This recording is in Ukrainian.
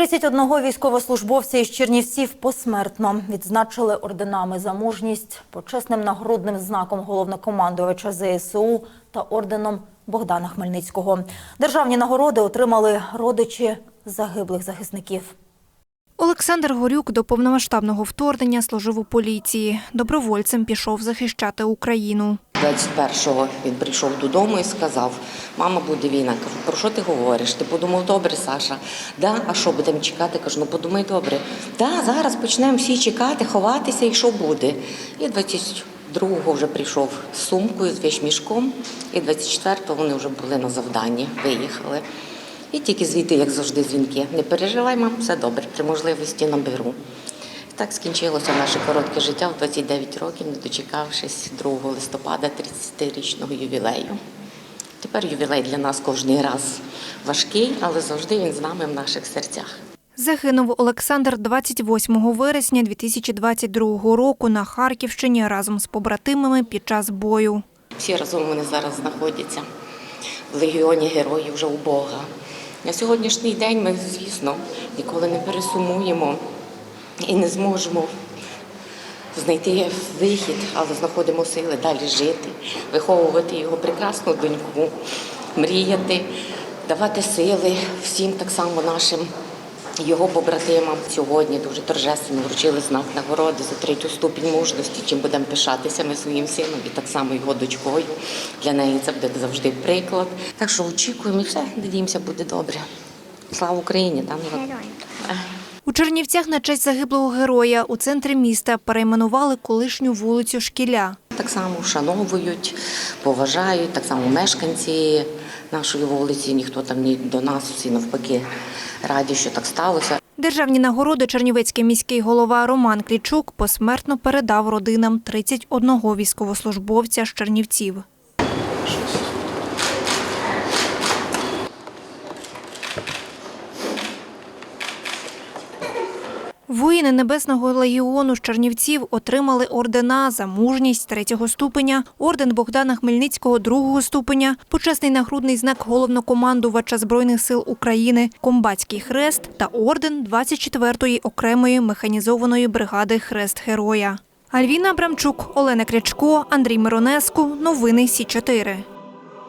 31 військовослужбовця із Чернівців посмертно відзначили орденами за мужність, почесним нагрудним знаком головнокомандувача ЗСУ та орденом Богдана Хмельницького. Державні нагороди отримали родичі загиблих захисників. Олександр Горюк до повномасштабного вторгнення служив у поліції. Добровольцем пішов захищати Україну. 21-го він прийшов додому і сказав: мама, буде війна. Кажу, про що ти говориш? Ти подумав, добре, Саша? Да, а що будемо чекати? Кажу, ну подумай добре. Да, зараз почнемо всі чекати, ховатися і що буде. І 22-го вже прийшов з сумкою, з вещмішком, і 24-го вони вже були на завданні, виїхали. І тільки звідти, як завжди, дзвінки. Не переживай, мам, все добре, при можливості наберу. Так скінчилося наше коротке життя в 29 років, не дочекавшись 2 листопада 30-річного ювілею. Тепер ювілей для нас кожен раз важкий, але завжди він з нами в наших серцях. Загинув Олександр 28 вересня 2022 року на Харківщині разом з побратимами під час бою. Всі разом вони зараз знаходяться в легіоні героїв вже у Бога. На сьогоднішній день ми, звісно, ніколи не пересумуємо і не зможемо знайти вихід, але знаходимо сили далі жити, виховувати його прекрасну доньку, мріяти, давати сили всім так само нашим. Його побратимам сьогодні дуже торжественно вручили знак нагороди за третю ступінь мужності, чим будемо пишатися ми своїм сином і так само його дочкою. Для неї це буде завжди приклад. Так що очікуємо і все, надіємося, буде добре. Слава Україні! Там У Чернівцях на честь загиблого героя у центрі міста перейменували колишню вулицю Шкіля. так само вшановують, поважають, так само мешканці нашої вулиці, ніхто там ні до нас, всі навпаки раді, що так сталося. Державні нагороди Чернівецький міський голова Роман Клічук посмертно передав родинам 31 військовослужбовця з Чернівців. Воїни Небесного легіону з Чернівців отримали ордена за мужність третього ступеня, орден Богдана Хмельницького другого ступеня, почесний нагрудний знак головнокомандувача Збройних сил України, комбатський хрест та орден 24-ї окремої механізованої бригади Хрест Героя. Альвіна Абрамчук, Олена Крячко, Андрій Миронеску. Новини Сі 4